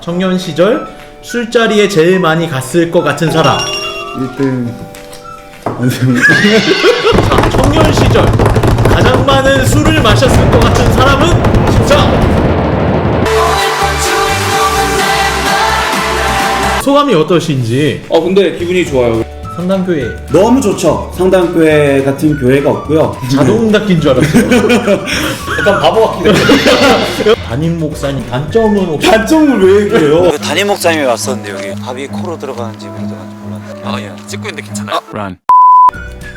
청년 시절 술자리에 제일 많이 갔을 것 같은 사람. 1등 안승 자, 청년 시절 가장 많은 술을 마셨을 것 같은 사람은 자. 소감이 어떠신지 어 근데 기분이 좋아요. 상담교회 너무 좋죠. 상당교회 같은 교회가 없고요. 자동 닦인 줄 알았어요. 약간 바보 같긴 해. 담임 목사님 단점은 혹시 단점을 왜 얘기해요? 그 담임 목사님이 왔었는데 여기 밥이 코로 들어가는지 몰랐는데 아, 예. 찍고 있는데 괜찮아요?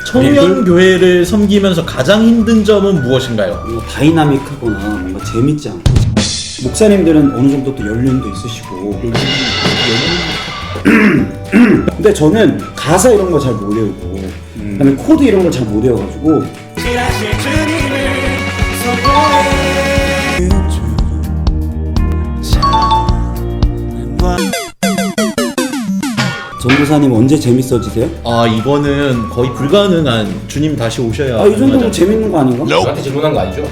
청년 교회를 섬기면서 가장 힘든 점은 무엇인가요? 뭔가 다이나믹하거나 뭔가 재밌지 않고 목사님들은 어느 정도 또 연륜도 있으시고 근데 저는 가사 이런 거 잘 못 외우고 그다음에 코드 이런 걸 잘 못 외워가지고 전도사님 언제 재밌어지세요? 아 이거는 거의 불가능한 주님 다시 오셔야 아 이 정도면 가능하잖아요. 재밌는 거 아닌가? 저한테 질문한 거 아니죠?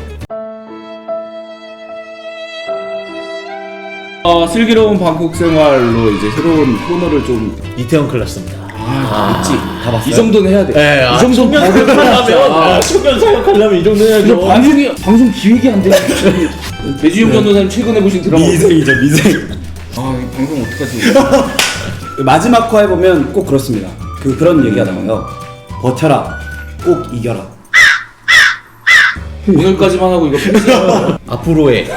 어, 슬기로운 방콕 생활로 이제 새로운 코너를 좀 이태원 클래스입니다. 아, 있지. 다 봤어요? 이 정도는 해야 돼. 네, 아, 이 정도는 청년 방송 사역하려면 아, 아, 청년 사역하려면 이 정도 해야죠. 방송이 방송 기획이 안 돼. 배지용 전도사님 최근에 보신 드라마. 미생이죠 미생 아, 이 방송 어떡하지? 마지막 화에 보면 꼭 그렇습니다 그 그런 얘기 하다가요 버텨라 꼭 이겨라 오늘까지만 하고 이거. 앞으로의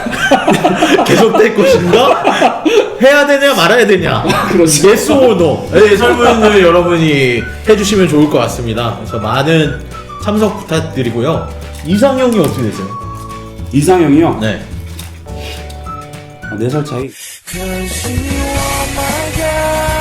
계속될 것인가? 해야 되냐 말아야 되냐? 그렇죠. yes or no? 네, 설문을 여러분이 해주시면 좋을 것 같습니다. 그래서 많은 참석 부탁드리고요. 이상형이 어떻게 되세요? 이상형이요? 네. 아, 4살 차이 Cause you